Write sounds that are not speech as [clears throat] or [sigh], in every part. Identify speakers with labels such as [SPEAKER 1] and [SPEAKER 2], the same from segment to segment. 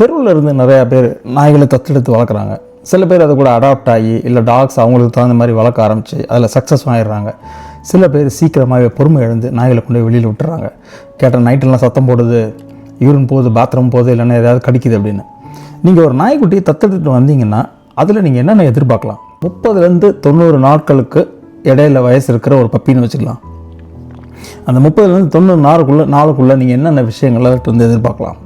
[SPEAKER 1] தெருவில் இருந்து நிறையா பேர் நாய்களை தத்தெடுத்து வளர்க்குறாங்க. சில பேர் அது கூட அடாப்ட் ஆகி இல்லை டாக்ஸ் அவங்களுக்கு தகுந்த மாதிரி வளர்க்க ஆரம்பித்து அதில் சக்ஸஸ் ஆகிடுறாங்க சில பேர் சீக்கிரமாகவே பொறுமை எழுந்து நாய்களை கொண்டு போய் வெளியில் விட்டுறாங்க. கேட்டால் நைட்டெல்லாம் சத்தம் போடுது யூரின் போகுது பாத்ரூம் போகுது இல்லைன்னா ஏதாவது கடிக்குது அப்படின்னு. நீங்கள் ஒரு நாய்க்குட்டியை தத்தெடுத்துட்டு வந்தீங்கன்னா அதில் நீங்கள் என்னென்ன எதிர்பார்க்கலாம்? முப்பதுலேருந்து தொண்ணூறு நாட்களுக்கு இடையில வயசு இருக்கிற ஒரு பப்பின்னு வச்சுக்கலாம். அந்த முப்பதுலேருந்து தொண்ணூறு நாளுக்குள்ளே நாளுக்குள்ளே நீங்கள் என்னென்ன விஷயங்களை வந்து எதிர்பார்க்கலாம்?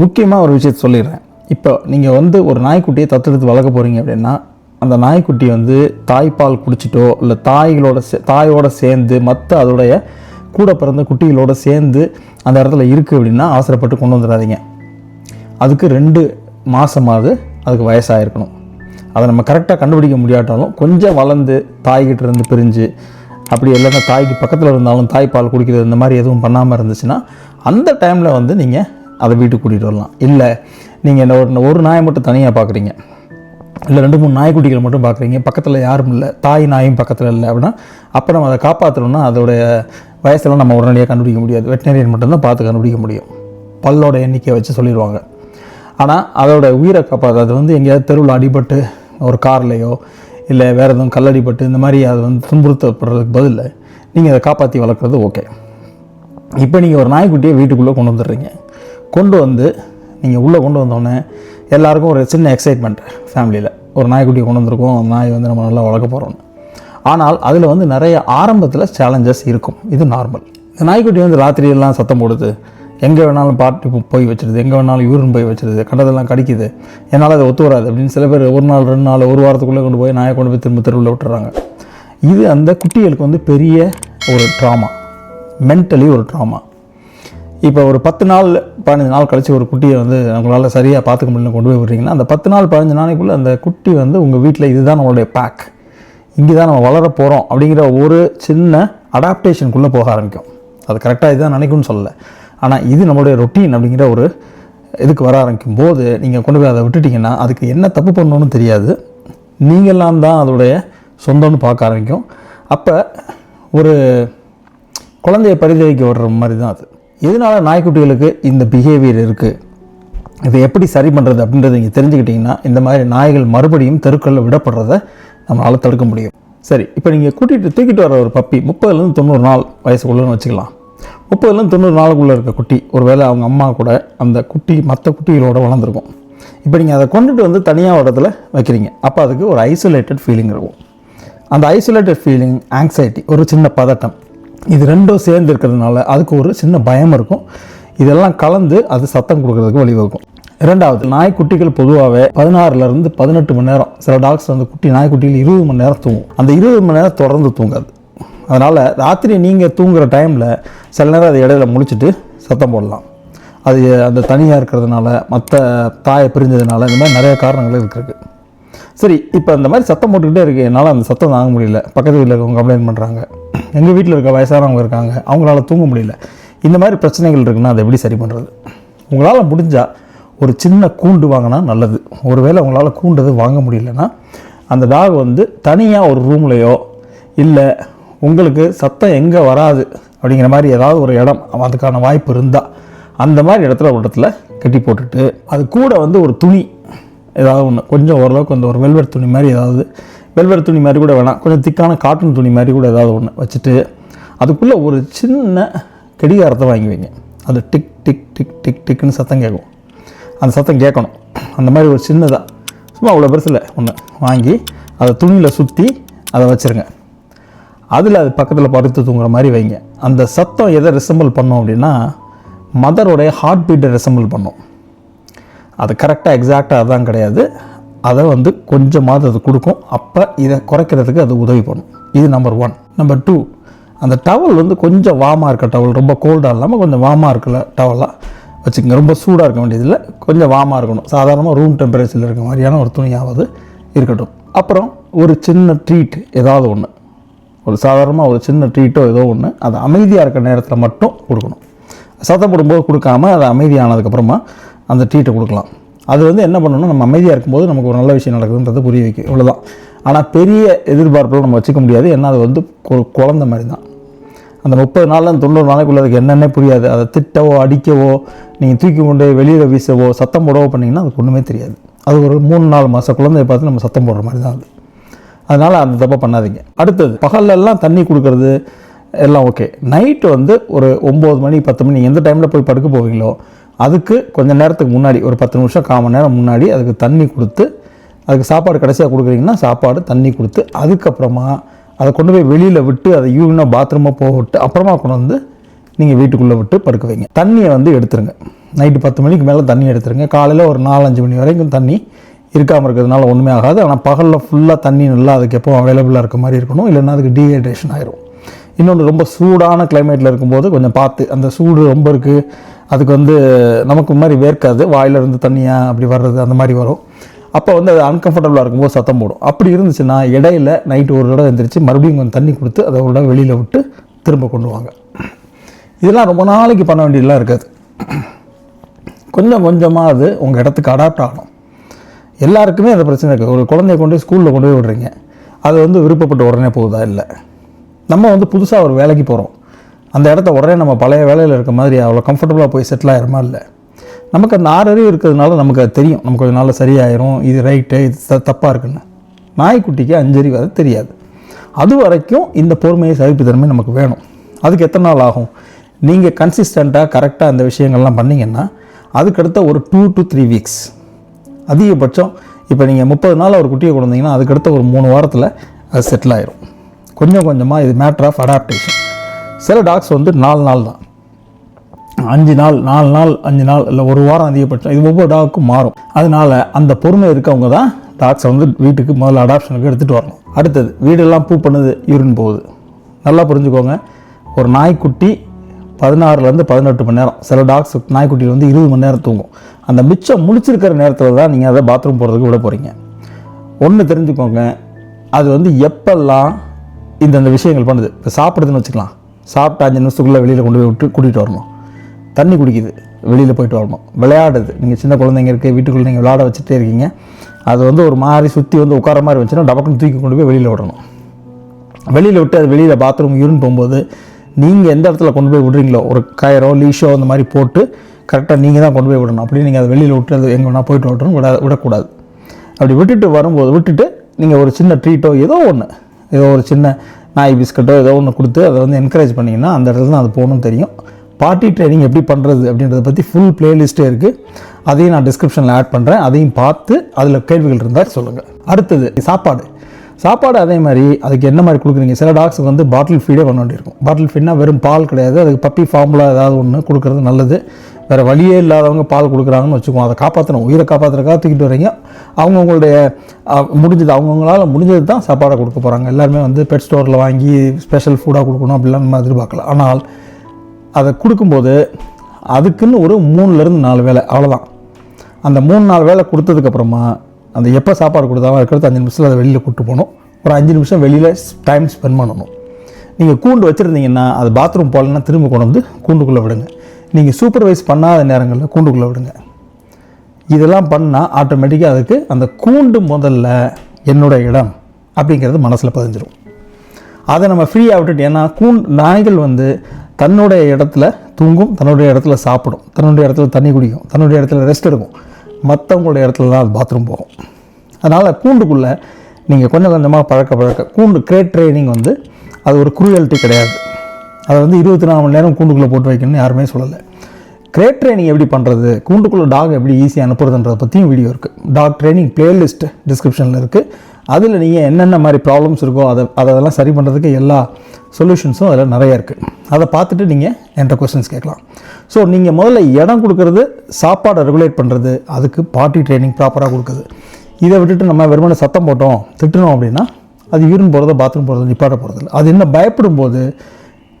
[SPEAKER 1] முக்கியமாக ஒரு விஷயத்தை சொல்லிடுறேன். இப்போ நீங்கள் வந்து ஒரு நாய்க்குட்டியை தத்தெடுத்து வளர்க்க போகிறீங்க அப்படின்னா அந்த நாய்க்குட்டி வந்து தாய்ப்பால் குடிச்சிட்டோ இல்லை தாய்களோட சே தாயோட சேர்ந்து மற்ற அதோடைய கூட பிறந்த குட்டிகளோட சேர்ந்து அந்த இடத்துல இருக்குது அப்படின்னா அவசரப்பட்டு கொண்டு வந்துடாதீங்க. அதுக்கு ரெண்டு மாதமாவது அதுக்கு வயசாகிருக்கணும் அதை நம்ம கரெக்டாக கண்டுபிடிக்க முடியாட்டாலும் கொஞ்சம் வளர்ந்து தாய்கிட்ட இருந்து பிரிஞ்சு அப்படி இல்லைன்னா தாய்க்கு பக்கத்தில் இருந்தாலும் தாய்ப்பால் குடிக்கிறது இந்த மாதிரி எதுவும் பண்ணாமல் இருந்துச்சுன்னா அந்த டைமில் வந்து நீங்கள் அதை வீட்டுக்கு கூட்டிகிட்டு வரலாம். இல்லை நீங்கள் என்ன ஒரு ஒரு நாயை மட்டும் தனியாக பார்க்குறீங்க இல்லை ரெண்டு மூணு நாய்க்குட்டிகள் மட்டும் பார்க்குறீங்க பக்கத்தில் யாரும் இல்லை. தாய் நாயும் பக்கத்தில் இல்லை அப்படின்னா அப்போ நம்ம அதை காப்பாற்றணும்னா அதோடைய வயசெல்லாம் நம்ம உடனடியாக கண்டுபிடிக்க முடியாது. வெட்டினரியன் மட்டும்தான் பார்த்து கண்டுபிடிக்க முடியும். பல்லோட எண்ணிக்கையை வச்சு சொல்லிடுவாங்க. ஆனால் அதோட உயிரை காப்பாற்று அது வந்து எங்கேயாவது தெருவில் அடிபட்டு ஒரு கார்லேயோ இல்லை வேறு எதுவும் கல்லடிப்பட்டு இந்த மாதிரி அது வந்து துன்புறுத்தப்படுறதுக்கு பதில் நீங்கள் அதை காப்பாற்றி வளர்க்குறது ஓகே இப்போ நீங்கள் ஒரு நாய்க்குட்டியை வீட்டுக்குள்ளே கொண்டு வந்துடுறீங்க. கொண்டு வந்து நீங்கள் உள்ளே கொண்டு வந்தோடனே எல்லாருக்கும் ஒரு சின்ன எக்ஸைட்மெண்ட் ஃபேமிலியில் ஒரு நாய்க்குட்டியை கொண்டு வந்திருக்கோம் அந்த நாய் வந்து நம்ம நல்லா வளர்க்க போகிறோம்னு ஆனால் அதில் வந்து நிறைய ஆரம்பத்தில் சேலஞ்சஸ் இருக்கும். இது நார்மல் இந்த நாய்க்குட்டி வந்து ராத்திரியெல்லாம் சத்தம் போடுது. எங்கே வேணாலும் பார்ட்டி போய் வச்சிருது. எங்கே வேணாலும் யூரின் போய் வச்சுருது. கண்டதெல்லாம் கடிக்குது. என்னால் அதை ஒத்து வராது அப்படின்னு சில பேர் ஒரு நாள் ரெண்டு நாள் ஒரு வாரத்துக்குள்ளே கொண்டு போய் நாயை கொண்டு போய் திரும்ப தெருவில் விட்டுறாங்க. இது அந்த குட்டிகளுக்கு வந்து பெரிய ஒரு ட்ராமா மென்டலி ஒரு ட்ராமா இப்போ ஒரு பத்து நாள் பதினஞ்சு நாள் கழித்து ஒரு குட்டியை வந்து உங்களால் சரியாக பார்த்துக்க முடியல கொண்டு போய் விடுறீங்கன்னா அந்த பத்து நாள் பதினஞ்சு நாளைக்குள்ளே அந்த குட்டி வந்து உங்கள் வீட்டில் இதுதான் நம்மளுடைய பேக் இங்கே தான் நம்ம வளர போகிறோம் அப்படிங்கிற ஒரு சின்ன அடாப்டேஷனுக்குள்ளே போக ஆரம்பிக்கும். அது கரெக்டாக இதுதான் நினைக்கும்னு சொல்லலை. ஆனால் இது நம்மளுடைய ரொட்டீன் அப்படிங்கிற ஒரு இதுக்கு வர ஆரம்பிக்கும் போது நீங்கள் கொண்டு போய் அதை விட்டுட்டிங்கன்னா அதுக்கு என்ன தப்பு பண்ணணும்னு தெரியாது. நீங்கள்லாம் தான் அதோடைய சொந்தம்னு பார்க்க ஆரம்பிக்கும். அப்போ ஒரு குழந்தைய பரிதவிக்க விடுற மாதிரி தான் அது. எதனால நாய்க்குட்டிகளுக்கு இந்த பிஹேவியர் இருக்குது இதை எப்படி சரி பண்ணுறது அப்படின்றத நீங்கள் தெரிஞ்சுக்கிட்டிங்கன்னா இந்த மாதிரி நாய்கள் மறுபடியும் தெருக்களில் விடப்படுறத நம்மளால் தடுக்க முடியும். சரி இப்போ நீங்கள் கூட்டிகிட்டு தூக்கிட்டு வர ஒரு பப்பி முப்பதுலேருந்து தொண்ணூறு நாள் வயசுக்குள்ளேன்னு வச்சுக்கலாம். முப்பதுலேருந்து தொண்ணூறு நாளுக்குள்ளே இருக்க குட்டி ஒருவேளை அவங்க அம்மா கூட அந்த குட்டி மற்ற குட்டிகளோட வளர்ந்துருக்கும். இப்போ நீங்கள் அதை கொண்டுட்டு வந்து தனியாக ஒரு இடத்துல வைக்கிறீங்க. அப்போ அதுக்கு ஒரு ஐசோலேட்டட் ஃபீலிங் இருக்கும். அந்த ஐசோலேட்டட் ஃபீலிங் ஆங்ஸைட்டி ஒரு சின்ன பதட்டம். இது ரெண்டும் சேர்ந்து இருக்கிறதுனால அதுக்கு ஒரு சின்ன பயம் இருக்கும். இதெல்லாம் கலந்து அது சத்தம் கொடுக்கறதுக்கு வழிவகுக்கும் இரண்டாவது நாய்க்குட்டிகள் பொதுவாகவே பதினாறுலேருந்து பதினெட்டு மணி நேரம். சில டாக்ஸ் வந்து குட்டி நாய்க்குட்டிகள் இருபது மணி நேரம் தூங்கும். அந்த இருபது மணி நேரம் தொடர்ந்து தூங்காது. அதனால் ராத்திரி நீங்கள் தூங்குகிற டைமில் சில நேரம் அது இடையில முழிச்சிட்டு சத்தம் போடலாம். அது அந்த தனியாக இருக்கிறதுனால மற்ற தாயை பிரிஞ்சதுனால இந்த மாதிரி நிறைய காரணங்கள் இருக்குது சரி இப்போ இந்த மாதிரி சத்தம் போட்டுக்கிட்டே இருக்கு என்னால் அந்த சத்தம் தாங்க முடியல. பக்கத்து வீட்டில் இருக்கவங்க கம்ப்ளைண்ட் பண்ணுறாங்க எங்கள் வீட்டில் இருக்க வயசானவங்க இருக்காங்க. அவங்களால தூங்க முடியல. இந்த மாதிரி பிரச்சனைகள் இருக்குன்னா அதை எப்படி சரி பண்ணுறது உங்களால் முடிஞ்சால் ஒரு சின்ன கூண்டு வாங்கினா நல்லது. ஒருவேளை உங்களால் கூண்டது வாங்க முடியலன்னா அந்த டாக் வந்து தனியாக ஒரு ரூம்லையோ இல்லை உங்களுக்கு சத்தம் எங்கே வராது அப்படிங்கிற மாதிரி ஏதாவது ஒரு இடம் அதுக்கான வாய்ப்பு இருந்தால் அந்த மாதிரி இடத்துல ஒரு இடத்துல கட்டி போட்டுட்டு அது கூட வந்து ஒரு துணி ஏதாவது ஒன்று கொஞ்சம் ஓரளவுக்கு அந்த ஒரு வெல்வெட் துணி மாதிரி ஏதாவது வெல்வெட் துணி மாதிரி கூட வேணாம். கொஞ்சம் திக்கான காட்டன் துணி மாதிரி கூட ஏதாவது ஒன்று வச்சுட்டு அதுக்குள்ளே ஒரு சின்ன கடிகாரத்தை வாங்கி வைங்க. அது டிக் டிக் டிக் டிக் டிக்னு சத்தம் கேட்கும். அந்த சத்தம் கேட்கணும். அந்த மாதிரி ஒரு சின்னதாக சும்மா அவ்வளோ பெருசில் ஒன்று வாங்கி அதை துணியில் சுற்றி அதை வச்சுருங்க. அதில் அது பக்கத்தில் படுத்து தூங்குற மாதிரி வைங்க. அந்த சத்தம் எதை ரிசம்பிள் பண்ணோம் அப்படின்னா மதருடைய ஹார்ட் பீட்டை ரிசம்பிள் பண்ணும். அது கரெக்டாக எக்ஸாக்டாக அதான் கிடையாது. அதை வந்து கொஞ்சமாவது அது கொடுக்கும். அப்போ இதை குறைக்கிறதுக்கு அது உதவி பண்ணும். இது நம்பர் ஒன் நம்பர் டூ அந்த டவல் வந்து கொஞ்சம் வாமாக இருக்க டவல் ரொம்ப கோல்டாக இல்லாமல் கொஞ்சம் வாமாக இருக்கல டவலாக வச்சுக்கோங்க ரொம்ப சூடாக இருக்க வேண்டியதில்லை. கொஞ்சம் வாமாக இருக்கணும். சாதாரணமாக ரூம் டெம்பரேச்சரில் இருக்க மாதிரியான ஒரு துணியாவது இருக்கட்டும். அப்புறம் ஒரு சின்ன ட்ரீட் ஏதாவது ஒன்று ஒரு சாதாரணமாக ஒரு சின்ன ட்ரீட்டோ ஏதோ ஒன்று அது அமைதியாக இருக்க நேரத்தில் மட்டும் கொடுக்கணும். சத்தம் போடும்போது கொடுக்காம அது அமைதியானதுக்கப்புறமா அந்த ட்ரீட்டை கொடுக்கலாம். அது வந்து என்ன பண்ணணும்னா நம்ம அமைதியாக இருக்கும்போது நமக்கு ஒரு நல்ல விஷயம் நடக்குதுன்றது புரிய வைக்கும் இவ்வளோதான் ஆனால் பெரிய எதிர்பார்ப்புலாம் நம்ம வச்சுக்க முடியாது. ஏன்னா அது வந்து குழந்த மாதிரி தான் அந்த முப்பது நாள்ல தொண்ணூறு நாளைக்குள்ள அதுக்கு என்னென்ன புரியாது. அதை திட்டவோ அடிக்கவோ நீங்கள் தூக்கி கொண்டு வெளியில் வீசவோ சத்தம் போடவோ பண்ணிங்கன்னா அதுக்கு ஒன்றுமே தெரியாது. அது ஒரு மூணு நாலு மாத குழந்தைய பார்த்து நம்ம சத்தம் போடுற மாதிரி தான் அது. அதனால் அந்த தப்பை பண்ணாதீங்க. அடுத்தது பகல்லெல்லாம் தண்ணி கொடுக்கறது எல்லாம் ஓகே நைட்டு வந்து ஒரு ஒம்பது மணி பத்து மணி எந்த டைமில் போய் படுக்க போவீங்களோ அதுக்கு கொஞ்சம் நேரத்துக்கு முன்னாடி ஒரு பத்து நிமிஷம் கால் மணி நேரம் முன்னாடி அதுக்கு தண்ணி கொடுத்து அதுக்கு சாப்பாடு கடைசியாக கொடுக்குறீங்கன்னா சாப்பாடு தண்ணி கொடுத்து அதுக்கப்புறமா அதை கொண்டு போய் வெளியில் விட்டு அதை யூரினா பாத்ரூமாக போக விட்டு அப்புறமா கொண்டு வந்து நீங்கள் வீட்டுக்குள்ளே விட்டு படுக்க வைங்க தண்ணியை வந்து எடுத்துருங்க. நைட்டு பத்து மணிக்கு மேலே தண்ணி எடுத்துருங்க. காலையில் ஒரு நாலஞ்சு மணி வரைக்கும் தண்ணி இருக்காமல் இருக்கிறதுனால ஒன்றுமே ஆகாது. ஆனால் பகலில் ஃபுல்லாக தண்ணி நல்லா அதுக்கு எப்போ அவைலபிளாக இருக்க மாதிரி இருக்கணும். இல்லைன்னா அதுக்கு டீஹைட்ரேஷன் ஆயிரும். இன்னொன்று ரொம்ப சூடான கிளைமேட்டில் இருக்கும்போது கொஞ்சம் பார்த்து அந்த சூடு ரொம்ப இருக்குது அதுக்கு வந்து நமக்கு மாதிரி வேர்க்காது வாயிலிருந்து தண்ணியாக அப்படி வர்றது அந்த மாதிரி வரும். அப்போ வந்து அது அன்கம்ஃபர்டபுளாக இருக்கும்போது சத்தம் போடும். அப்படி இருந்துச்சுன்னா இடையில நைட்டு ஒரு தடவை எழுந்திரிச்சு மறுபடியும் கொஞ்சம் தண்ணி கொடுத்து அதை ஒரு தடவை வெளியில் விட்டு திரும்ப கொண்டு வாங்க. இதெல்லாம் ரொம்ப நாளைக்கு பண்ண வேண்டியதெல்லாம் இருக்காது. கொஞ்சம் கொஞ்சமாக அது உங்கள் இடத்துக்கு அடாப்ட் ஆகணும். எல்லாருக்குமே அந்த பிரச்சனை இருக்குது ஒரு குழந்தைய கொண்டு போய் ஸ்கூலில் கொண்டு போய் விடுறீங்க. அது வந்து விருப்பப்பட்டு உடனே போகுதா? இல்லை. நம்ம வந்து புதுசாக ஒரு வேலைக்கு போகிறோம் அந்த இடத்த உடனே நம்ம பழைய வேலையில் இருக்க மாதிரி அவ்வளோ கம்ஃபர்டபுளாக போய் செட்டில் ஆயிருமா இல்லை. நமக்கு அந்த ஆறறிவு இருக்கிறதுனால நமக்கு அது தெரியும். நமக்கு கொஞ்சம் நாளில் சரியாயிரும். இது ரைட்டு இது த- தப்பாக இருக்குன்னு. நாய்க்குட்டிக்கு அஞ்சறிவு அது தெரியாது. அது வரைக்கும் இந்த பொறுமையை சகிப்புத்தன்மை நமக்கு வேணும். அதுக்கு எத்தனை நாள் ஆகும்? நீங்கள் கன்சிஸ்டண்ட்டாக கரெக்டாக அந்த விஷயங்கள்லாம் பண்ணீங்கன்னா அதுக்கடுத்த ஒரு டூ டு த்ரீ வீக்ஸ் அதிகபட்சம் இப்போ நீங்கள் முப்பது நாள் ஒரு குட்டியை கொடுத்தீங்கன்னா அதுக்கடுத்த ஒரு மூணு வாரத்தில் அது செட்டில் ஆயிரும். கொஞ்சம் கொஞ்சமாக இது மேட்ரு ஆஃப் அடாப்டேஷன் சில டாக்ஸ் வந்து நாலு நாள் தான். அஞ்சு நாள் நாலு நாள் அஞ்சு நாள் இல்லை ஒரு வாரம் அதிகபட்சம். இது ஒவ்வொரு டாக்கும் மாறும். அதனால அந்த பொறுமை இருக்கவங்க தான் டாக்ஸை வந்து வீட்டுக்கு முதல்ல அடாப்ஷனுக்கு எடுத்துகிட்டு வரணும். அடுத்தது வீடெல்லாம் பூ பண்ணுது யூரின் போகுது. நல்லா புரிஞ்சுக்கோங்க. ஒரு நாய்க்குட்டி பதினாறுலேருந்து பதினெட்டு மணி நேரம். சில டாக்ஸ் நாய்க்குட்டியில் வந்து இருபது மணி நேரம் தூங்கும். அந்த மிச்சம் முழிச்சிருக்கிற நேரத்தில் தான் நீங்கள் அதை பாத்ரூம் போகிறதுக்கு விட போகிறீங்க ஒன்று தெரிஞ்சுக்கோங்க. அது வந்து எப்பெல்லாம் இந்தந்த விஷயங்கள் பண்ணுது. இப்போ சாப்பிடுதுன்னு வச்சுக்கலாம். சாப்பிட்டு அஞ்சு நிமிஷத்துக்குள்ளே வெளியில் கொண்டு போய் விட்டு கூட்டிகிட்டு வரணும். தண்ணி குடிக்குது. வெளியில் போயிட்டு வரணும். விளையாடுது. நீங்கள் சின்ன குழந்தைங்க இருக்குது வீட்டுக்குள்ளே நீங்கள் விளையாட வச்சுட்டே இருக்கீங்க. அது வந்து ஒரு மாதிரி சுற்றி வந்து உட்கார மாதிரி வச்சுன்னா டபக்குன்னு தூக்கி கொண்டு போய் வெளியில் விடணும். வெளியில் விட்டு அது வெளியில் பாத்ரூம் யூரின் போகும்போது நீங்கள் எந்த இடத்துல கொண்டு போய் விடுறீங்களோ ஒரு கயரோ லீஷோ அந்த மாதிரி போட்டு கரெக்டாக நீங்கள் தான் கொண்டு போய் விடணும். அப்படி நீங்கள் அதை வெளியில் விட்டு அது எங்கே வேணால் போயிட்டு விடணும் விட விடக்கூடாது. அப்படி விட்டுட்டு வரும்போது விட்டுட்டு நீங்கள் ஒரு சின்ன ட்ரீட்டோ ஏதோ ஒன்று ஏதோ ஒரு சின்ன நாய் பிஸ்கட்டோ ஏதோ ஒன்று கொடுத்து அதை வந்து என்கரேஜ் பண்ணிங்கன்னா அந்த இடத்துல தான் அது போகணும்னு தெரியும். பார்ட்டி ட்ரைனிங் எப்படி பண்ணுறது அப்படின்றத பற்றி ஃபுல் பிளேலிஸ்ட்டே இருக்குது அதையும் நான் டிஸ்கிரிப்ஷனில் ஆட் பண்ணுறேன் அதையும் பார்த்து அதில் கேள்விகள் இருந்தால் சொல்லுங்கள் அடுத்தது சாப்பாடு. சாப்பாடு அதே மாதிரி அதுக்கு என்ன மாதிரி கொடுக்குறீங்க? சில டாக்ஸுக்கு வந்து பாட்டில் ஃபீடே பண்ண வேண்டியிருக்கும் பாட்டில் ஃபீட்னா வெறும் பால் கிடையாது. அதுக்கு பப்பி ஃபார்முலா ஏதாவது ஒன்று கொடுக்குறது நல்லது. வேறு வழியே இல்லாதவங்க பால் கொடுக்குறாங்கன்னு வச்சுக்கோங்க. அதை காப்பாற்றணும் உயிரை காப்பாற்றுறதுக்காக தூக்கிட்டு வரீங்க அவங்கவுங்களுடைய முடிஞ்சது அவங்கவுங்களால் முடிஞ்சது தான் சாப்பாடை கொடுக்க போகிறாங்க எல்லாருமே வந்து பெட் ஸ்டோரில் வாங்கி ஸ்பெஷல் ஃபுட்டாக கொடுக்கணும் அப்படிலாம் நம்ம எதிர்பார்க்கல. ஆனால் அதை கொடுக்கும்போது அதுக்குன்னு ஒரு மூணுலேருந்து நாலு வேலை. அவ்வளோதான் அந்த மூணு நாலு வேலை கொடுத்ததுக்கப்புறமா அந்த எப்போ சாப்பாடு கொடுத்தாலும் இருக்கிறது அஞ்சு நிமிஷத்தில் அதை வெளியில் கூட்டு போகணும். ஒரு அஞ்சு நிமிஷம் வெளியில் டைம் ஸ்பெண்ட் பண்ணணும். நீங்கள் கூண்டு வச்சுருந்தீங்கன்னா அது பாத்ரூம் போகலன்னா திரும்ப கொண்டு வந்து கூண்டுக்குள்ளே விடுங்க. நீங்கள் சூப்பர்வைஸ் பண்ணாத நேரங்களில் கூண்டுக்குள்ளே விடுங்க. இதெல்லாம் பண்ணால் ஆட்டோமேட்டிக்காக அதுக்கு அந்த கூண்டு முதல்ல என்னோட இடம் அப்படிங்கிறது மனசில் பதிஞ்சிடும் அதை நம்ம ஃப்ரீயாக விட்டுட்டு ஏன்னா கூண் நாய்கள் வந்து தன்னுடைய இடத்துல தூங்கும் தன்னுடைய இடத்துல சாப்பிடும் தன்னுடைய இடத்துல தண்ணி குடிக்கும் தன்னுடைய இடத்துல ரெஸ்ட் எடுக்கும். மற்றவங்களுடைய இடத்துல தான் அது பாத்ரூம் போகும். அதனால் கூண்டுக்குள்ளே நீங்கள் கொஞ்சம் கொஞ்சமாக பழக்க பழக்க கூண்டு கிரேட் ட்ரைனிங் வந்து அது ஒரு குரூயல்ட்டி கிடையாது. அதை வந்து இருபத்தி நாலு மணி நேரம் கூண்டுக்குள்ளே போட்டு வைக்கணும்னு யாருமே சொல்லலை. கிரேட் ட்ரைனிங் எப்படி பண்ணுறது கூண்டுக்குள்ளே டாக் எப்படி ஈஸியாக அனுப்புறதுன்றத பற்றியும் வீடியோ இருக்குது டாக் ட்ரைனிங் பிளேலிஸ்ட் டிஸ்கிரிப்ஷனில் இருக்குது அதில் நீங்கள் என்னென்ன மாதிரி ப்ராப்ளம்ஸ் இருக்கோ அதை அதெல்லாம் சரி பண்ணுறதுக்கு எல்லா சொல்யூஷன்ஸும் அதில் நிறைய இருக்குது அதை பார்த்துட்டு நீங்கள் என்கிட்ட கொஸ்டின்ஸ் கேட்கலாம். ஸோ நீங்கள் முதல்ல இடம் கொடுக்கறது சாப்பாடை ரெகுலேட் பண்ணுறது அதுக்கு பார்ட்டி ட்ரைனிங் ப்ராப்பராக கொடுக்குது இதை விட்டுட்டு நம்ம வெறுமனை சத்தம் போட்டோம் திட்டணும் அப்படின்னா அது யூரின் போகிறதோ பாத்ரூம் போகிறதோ நிப்பாட்ட போகிறது அது என்ன பயப்படும் போது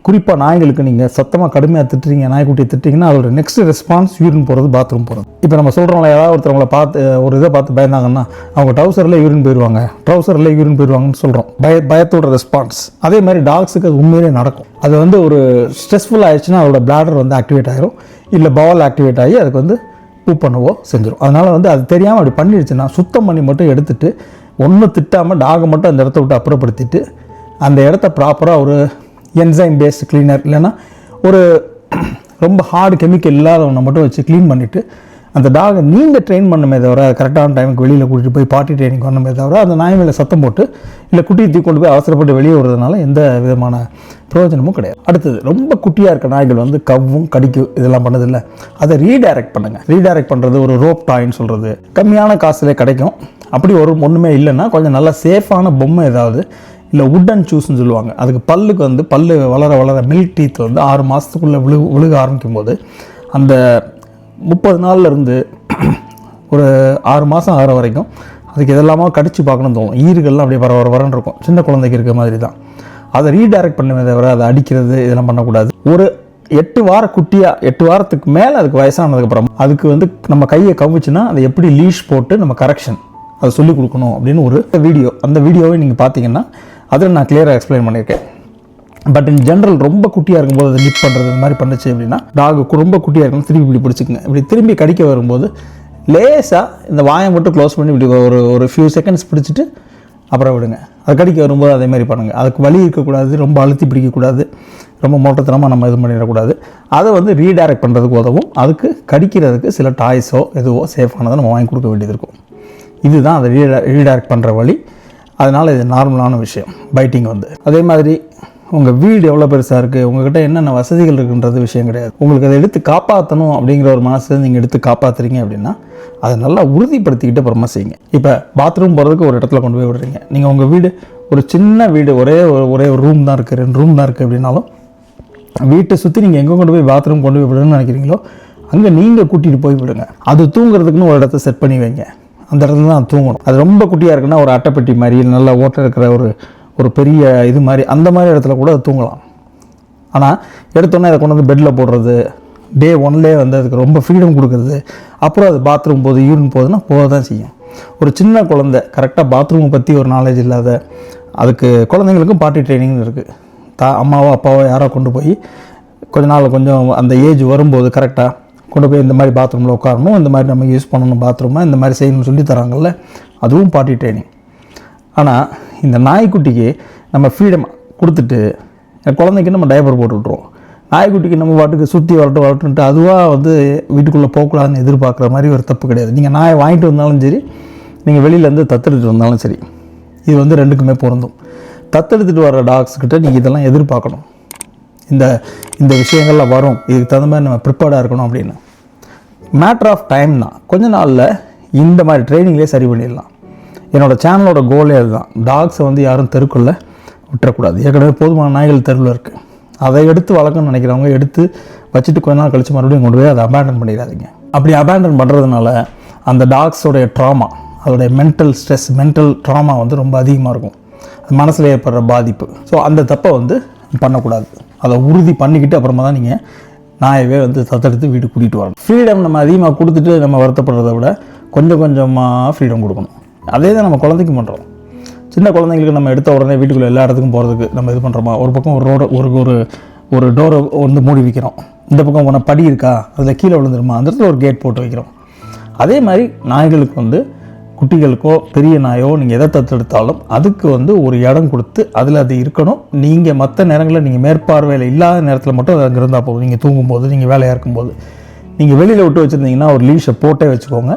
[SPEAKER 1] குறிப்பாக நாய்களுக்கு நீங்கள் சத்தமாக கடுமையாக திட்டுறீங்க நாய்க்குட்டியை திட்டிங்கன்னா அதோட நெக்ஸ்ட் ரெஸ்பான்ஸ் யூரின் போகிறது பாத்ரூம் போகிறது இப்போ நம்ம சொல்கிறோம்ல ஏதாவது ஒருத்தவங்களை பார்த்து ஒரு இதை பார்த்து பயந்தாங்கன்னா அவங்க ட்ரௌசரில் யூரின் போயிடுவாங்க ட்ரௌசரில் யூரின் போயிடுவாங்கன்னு சொல்கிறோம் பய பயத்தோட ரெஸ்பான்ஸ் அதே மாதிரி டாக்ஸுக்கு அது உண்மையிலே நடக்கும். அது வந்து ஒரு ஸ்ட்ரெஸ்ஃபுல் ஆயிடுச்சுன்னா அதோட பிளாடர் வந்து ஆக்டிவேட் ஆகிரும் இல்லை பவல் ஆக்டிவேட் ஆகி அதுக்கு வந்து பூ பண்ணவோ செஞ்சிடும் அதனால் வந்து அது தெரியாமல் அப்படி பண்ணிடுச்சுன்னா சுத்தம் பண்ணி மட்டும் எடுத்துகிட்டு ஒன்றும் திட்டாமல் டாகை மட்டும் அந்த இடத்த விட்டு அப்புறப்படுத்திட்டு அந்த இடத்த ப்ராப்பராக ஒரு என்சைம் பேஸ்ட் க்ளீனர் இல்லைன்னா ஒரு ரொம்ப ஹார்டு கெமிக்கல் இல்லாதவனை மட்டும் வச்சு க்ளீன் பண்ணிவிட்டு அந்த டாகை நீங்கள் ட்ரெயின் பண்ணுமே தவிர கரெக்டான டைமுக்கு வெளியில் கூட்டிகிட்டு போய் பாட்டி ட்ரைனிங் பண்ணமே தவிர அந்த நாய் மேலே சத்தம் போட்டு இல்லை குட்டியை தூக்கி கொண்டு போய் அவசரப்பட்டு வெளியே வருதுனால எந்த விதமான பிரயோஜனமும் கிடையாது. அடுத்தது ரொம்ப குட்டியாக இருக்க நாய்கள் வந்து கவ்வும் கடிக்கும் இதெல்லாம் பண்ணதில்லை. அதை ரீடைரக்ட் பண்ணுங்கள் ரீடைரக்ட் பண்ணுறது ஒரு ரோப் டாய்ன்னு சொல்கிறது கம்மியான காசுலேயே கிடைக்கும். அப்படி ஒரு ஒன்றுமே இல்லைன்னா கொஞ்சம் நல்லா சேஃபான பொம்மை ஏதாவது இல்லை உட்டன் ஷூஸ்னு சொல்லுவாங்க. அதுக்கு பல்லுக்கு வந்து பல்லு வளர வளர மில்க் டீத் வந்து ஆறு மாதத்துக்குள்ளே விழு விழுக ஆரம்பிக்கும் போது அந்த முப்பது நாள்ல இருந்து [clears throat] ஒரு ஆறு மாதம் ஆகிற வரைக்கும் அதுக்கு இதெல்லாமா கடிச்சு பார்க்கணும்னு தோணும். ஈறுகள்லாம் அப்படியே வர வர வரன்னு இருக்கும். சின்ன குழந்தைக்கு இருக்க மாதிரி தான் அதை ரீடைரக்ட் பண்ணுமே தவிர அதை அடிக்கிறது இதெல்லாம் பண்ணக்கூடாது. ஒரு எட்டு வார குட்டியாக எட்டு வாரத்துக்கு மேலே அதுக்கு வயசானதுக்கப்புறம் அதுக்கு வந்து நம்ம கையை கவிச்சுன்னா அதை எப்படி லீஷ் போட்டு நம்ம கரெக்ஷன் அதை சொல்லிக் கொடுக்கணும் அப்படின்னு ஒரு வீடியோ அந்த வீடியோவை நீங்கள் பார்த்தீங்கன்னா அதில் நான் கிளியராக எக்ஸ்பிளைன் பண்ணியிருக்கேன். பட் இன் ஜென்ரல் ரொம்ப குட்டியாக இருக்கும்போது அதை லிப் பண்ணுறது இந்த மாதிரி பண்ணுச்சு அப்படின்னா டாக் ரொம்ப குட்டியாக இருக்கணும் திருப்பி இப்படி பிடிச்சிக்கங்க. இப்படி திரும்பி கடிக்க வரும்போது லேசாக இந்த வாயை மட்டும் க்ளோஸ் பண்ணி இப்படி ஒரு ஒரு ஃபியூ செகண்ட்ஸ் பிடிச்சிட்டு அப்புறம் விடுங்க. அது கடிக்க வரும்போது அதே மாதிரி பண்ணுங்கள் அதுக்கு வலி இருக்கக்கூடாது ரொம்ப அழுத்தி பிடிக்கக்கூடாது ரொம்ப மோட்டத்தனமாக நம்ம இது பண்ணிடக்கூடாது. அதை வந்து ரீடைரக்ட் பண்ணுறதுக்கு உதவும். அதுக்கு கடிக்கிறதுக்கு சில டாய்ஸோ எதுவோ சேஃபானதை நம்ம வாங்கி கொடுக்க வேண்டியது இருக்கும். இதுதான் அதை ரீடை ரீடைரக்ட் பண்ணுற வழி. அதனால் இது நார்மலான விஷயம் பைட்டிங் வந்து. அதே மாதிரி உங்கள் வீடு எவ்வளோ பெருசாக இருக்குது உங்ககிட்ட என்னென்ன வசதிகள் இருக்குன்றது விஷயம் கிடையாது. உங்களுக்கு அதை எடுத்து காப்பாற்றணும் அப்படிங்கிற ஒரு மனசு நீங்கள் எடுத்து காப்பாற்றுறீங்க அப்படின்னா அதை நல்லா உறுதிப்படுத்திக்கிட்டு அப்புறமா செய்யுங்க. இப்போ பாத்ரூம் போகிறதுக்கு ஒரு இடத்துல கொண்டு போய் விடுறீங்க. நீங்கள் உங்கள் வீடு ஒரு சின்ன வீடு ஒரே ஒரு ஒரே ஒரு ரூம் தான் இருக்குது ரெண்டு ரூம் தான் இருக்குது அப்படின்னாலும் வீட்டை சுற்றி நீங்கள் எங்கே கொண்டு போய் பாத்ரூம் கொண்டு போய் விடணும்னு நினைக்கிறீங்களோ அங்கே நீங்கள் கூட்டிகிட்டு போய் விடுங்க. அது தூங்குறதுக்குன்னு ஒரு இடத்த செட் பண்ணி வைங்க. அந்த இடத்துல தான் தூங்கணும். அது ரொம்ப குட்டியாக இருக்குன்னா ஒரு அட்டைப்பெட்டி மாதிரி நல்லா ஓட்டை இருக்கிற ஒரு ஒரு பெரிய இது மாதிரி அந்த மாதிரி இடத்துல கூட அது தூங்கலாம். ஆனால் எடுத்தோன்னே அதை கொண்டு வந்து பெட்டில் போடுறது டே ஒன்லேயே வந்து அதுக்கு ரொம்ப ஃப்ரீடம் கொடுக்குறது அப்புறம் அது பாத்ரூம் போகுது யூரின் போகுதுன்னா போக தான் செய்யும். ஒரு சின்ன குழந்தை கரெக்டாக பாத்ரூமை பற்றி ஒரு நாலேஜ் இல்லாத அதுக்கு குழந்தைங்களுக்கும் பாட்டி ட்ரைனிங் இருக்குது தா அம்மாவோ அப்பாவோ யாரோ கொண்டு போய் கொஞ்ச நாள் கொஞ்சம் அந்த ஏஜ் வரும்போது கரெக்டாக கொண்டு போய் இந்த மாதிரி பாத்ரூமில் உட்காரணும் இந்த மாதிரி நம்ம யூஸ் பண்ணணும் பாத்ரூமை இந்த மாதிரி செய்யணும்னு சொல்லி தராங்கல்ல அதுவும் பாட்டி ட்ரைனிங் ஆனால் இந்த நாய்க்குட்டிக்கு நம்ம ஃப்ரீடம் கொடுத்துட்டு என் குழந்தைக்கு நம்ம டைப்பர் போட்டு விட்ருவோம் நாய்க்குட்டிக்கு நம்ம பாட்டுக்கு சுற்றி வரட்டும் வரட்டுன்ட்டு அதுவாக வந்து வீட்டுக்குள்ளே போகக்கூடாதுன்னு எதிர்பார்க்குற மாதிரி ஒரு தப்பு கிடையாது. நீங்கள் நாயை வாங்கிட்டு வந்தாலும் சரி நீங்கள் வெளியிலேருந்து தத்தெடுத்துட்டு வந்தாலும் சரி இது வந்து ரெண்டுக்குமே பொருந்தும். தத்தெடுத்துட்டு வர டாக்ஸ்கிட்ட நீங்கள் இதெல்லாம் எதிர்பார்க்கணும். இந்த இந்த விஷயங்கள்லாம் வரும். இதுக்கு தகுந்த மாதிரி நம்ம ப்ரிப்பேர்டாக இருக்கணும் அப்படின்னு. மேட்ரு ஆஃப் டைம் தான். கொஞ்ச நாளில் இந்த மாதிரி ட்ரைனிங்லேயே சரி பண்ணிடலாம். என்னோட சேனலோட கோலே அதுதான். டாக்ஸை வந்து யாரும் தெருக்குள்ள விட்டுறக்கூடாது. ஏற்கனவே போதுமான நாய்கள் தெருவில் இருக்குது அதை எடுத்து வளர்க்கணும்னு நினைக்கிறவங்க எடுத்து வச்சுட்டு கொஞ்ச நாள் கழித்து மறுபடியும் கொண்டு போய் அதை அபேண்டன் பண்ணிடாதீங்க. அப்படி அபேண்டன் பண்ணுறதுனால அந்த டாக்ஸோடைய ட்ராமா அதோடைய மென்டல் ஸ்ட்ரெஸ் மென்டல் ட்ராமா வந்து ரொம்ப அதிகமாக இருக்கும். மனசில் ஏற்படுற பாதிப்பு. ஸோ அந்த தப்பை வந்து பண்ணக்கூடாது. அதை உறுதி பண்ணிக்கிட்டு அப்புறமா தான் நீங்கள் நாயவே வந்து தத்தெடுத்து வீட்டுக்கு கூட்டிகிட்டு வரணும். ஃப்ரீடம் நம்ம அதிகமாக கொடுத்துட்டு நம்ம வருத்தப்படுறத விட கொஞ்சம் கொஞ்சமாக ஃப்ரீடம் கொடுக்கணும். அதே தான் நம்ம குழந்தைக்கு பண்ணுறோம் சின்ன குழந்தைங்களுக்கு நம்ம எடுத்த உடனே வீட்டுக்குள்ளே எல்லா இடத்துக்கும் போகிறதுக்கு நம்ம இது பண்ணுறோமா ஒரு பக்கம் ஒரு ரோடு ஒரு ஒரு ஒரு டோரை வந்து மூடி வைக்கிறோம். இந்த பக்கம் உன படி இருக்கா? அதில் கீழே விழுந்துருமா? அந்த இடத்துல ஒரு கேட் போட்டு வைக்கிறோம். அதே மாதிரி நாய்களுக்கு வந்து குட்டிகளுக்கோ பெரிய நாயோ நீங்கள் எதை தத்தெடுத்தாலும் அதுக்கு வந்து ஒரு இடம் கொடுத்து அதில் அது இருக்கணும். நீங்கள் மற்ற நேரங்களில் நீங்கள் மேற்பார்வையில் இல்லாத நேரத்தில் மட்டும் அது அங்கே இருந்தால் போதும். நீங்கள் தூங்கும்போது நீங்கள் வேலையாக இருக்கும்போது. நீங்கள் வெளியில் விட்டு வச்சுருந்தீங்கன்னா ஒரு லீஷை போட்டே வச்சுக்கோங்க.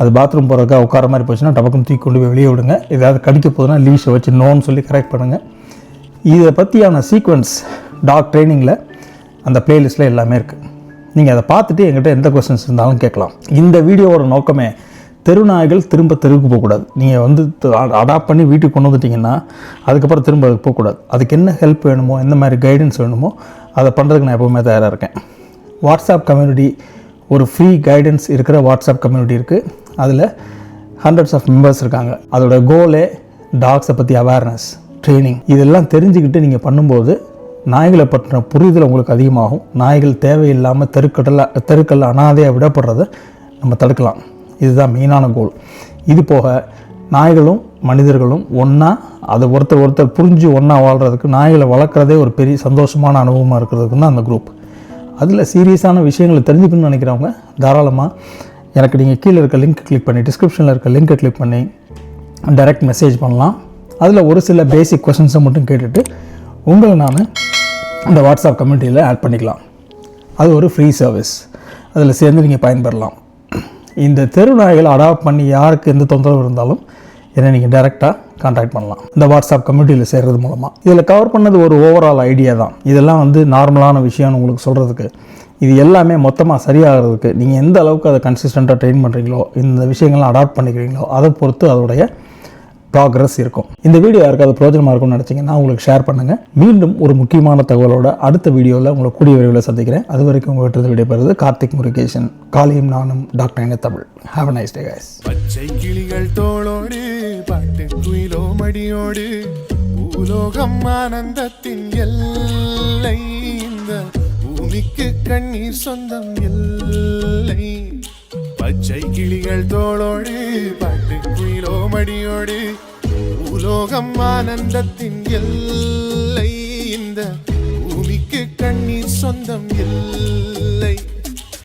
[SPEAKER 1] அது பாத்ரூம் போகிறதுக்காக உட்கார மாதிரி போச்சுன்னா டபக்கம் தூக்கி கொண்டு போய் வெளியே விடுங்க. ஏதாவது கடிக்க போதுன்னா லீஷை வச்சு நோன்னு சொல்லி கரெக்ட் பண்ணுங்கள் இதை பற்றியான சீக்வன்ஸ் டாக் ட்ரைனிங்கில் அந்த பிளேலிஸ்ட்டில் எல்லாமே இருக்குது நீங்கள் அதை பார்த்துட்டு எங்கிட்ட எந்த கொஸ்டின்ஸ் இருந்தாலும் கேட்கலாம். இந்த வீடியோவோட நோக்கமே தெரு நாய்கள் திரும்ப தெருவுக்கு போகக்கூடாது. நீங்கள் வந்து அடாப்ட் பண்ணி வீட்டுக்கு கொண்டு வந்துட்டிங்கன்னா அதுக்கப்புறம் திரும்ப அதுக்கு போகக்கூடாது. அதுக்கு என்ன ஹெல்ப் வேணுமோ எந்த மாதிரி கைடன்ஸ் வேணுமோ அதை பண்ணுறதுக்கு நான் எப்போவுமே தயாராக இருக்கேன். வாட்ஸ்அப் கம்யூனிட்டி ஒரு ஃப்ரீ கைடன்ஸ் இருக்கிற வாட்ஸ்அப் கம்யூனிட்டி இருக்குது அதில் ஹண்ட்ரட்ஸ் ஆஃப் மெம்பர்ஸ் இருக்காங்க. அதோட கோலே டாக்ஸை பற்றி அவேர்னஸ் ட்ரைனிங் இதெல்லாம் தெரிஞ்சுக்கிட்டு நீங்கள் பண்ணும்போது நாய்களை பற்றின புரிதல் உங்களுக்கு அதிகமாகும். நாய்கள் தேவையில்லாமல் தெருக்கடல தெருக்கல்ல அனாதையாக விடப்படுறதை நம்ம தடுக்கலாம். இதுதான் மெயினான கோல் இது போக நாய்களும் மனிதர்களும் ஒன்றா அதை ஒருத்தர் ஒருத்தர் புரிஞ்சு ஒன்றா வாழ்கிறதுக்கு நாய்களை வளர்க்குறதே ஒரு பெரிய சந்தோஷமான அனுபவமாக இருக்கிறதுக்கு தான் அந்த குரூப் அதில் சீரியஸான விஷயங்களை தெரிஞ்சுக்கணும்னு நினைக்கிறவங்க தாராளமாக எனக்கு நீங்கள் கீழே இருக்க லிங்க் கிளிக் பண்ணி டிஸ்கிரிப்ஷனில் இருக்க லிங்க்கை கிளிக் பண்ணி டைரக்ட் மெசேஜ் பண்ணலாம். அதில் ஒரு சில பேசிக் கொஷின்ஸை மட்டும் கேட்டுட்டு உங்களை நான் இந்த வாட்ஸ்அப் கம்யூனிட்டியில் ஆட் பண்ணிக்கலாம். அது ஒரு ஃப்ரீ சர்வீஸ் அதில் சேர்ந்து நீங்கள் பயன்பெறலாம். இந்த தெரு நாய்களை அடாப்ட் பண்ணி யாருக்கு எந்த தொந்தரவு இருந்தாலும் என்னை நீங்கள் டைரெக்டாக காண்டாக்ட் பண்ணலாம். இந்த வாட்ஸ்அப் கம்யூனிட்டியில் சேர்றது மூலமாக இதில் கவர் பண்ணது ஒரு ஓவரால் ஐடியா தான். இதெல்லாம் வந்து நார்மலான விஷயம்னு உங்களுக்கு சொல்கிறதுக்கு இது எல்லாமே மொத்தமாக சரியாகிறதுக்கு நீங்கள் எந்த அளவுக்கு அதை கன்சிஸ்டண்ட்டாக ட்ரெயின் பண்ணுறீங்களோ இந்த விஷயங்கள்லாம் அடாப்ட் பண்ணிக்கிறீங்களோ அதை பொறுத்து அதோடைய ப்ராக்ரஸ் இருக்கும். இந்த வீடியோ யாருக்காவது பிரோஜனமாக இருக்கும்னு நினச்சிங்கன்னா உங்களுக்கு ஷேர் பண்ணுங்கள் மீண்டும் ஒரு முக்கியமான தகவலோட அடுத்த வீடியோவில் உங்களை கூடிய விரைவில் சந்திக்கிறேன். அது வரைக்கும் உங்கள்கிட்ட விடைபெறுது கார்த்திக் முருகேசன் காலியும் நானும் டாக்டர் என Tamil. Have nice day guys
[SPEAKER 2] பச்சை கிளிகள் தோளோடு பாட்டு குயிலோ மடியோடு பூலோகம் ஆனந்தத்தின் எல்லை இந்த பூமிக்கு கண்ணீர் சொந்தம் எல்லை. பச்சை கிளிகள் தோளோடு பாட்டு குயிலோ மடியோடு உலோகம் ஆனந்தத்தின் எல்லை இந்த பூமிக்கு கண்ணீர் சொந்தம் இல்லை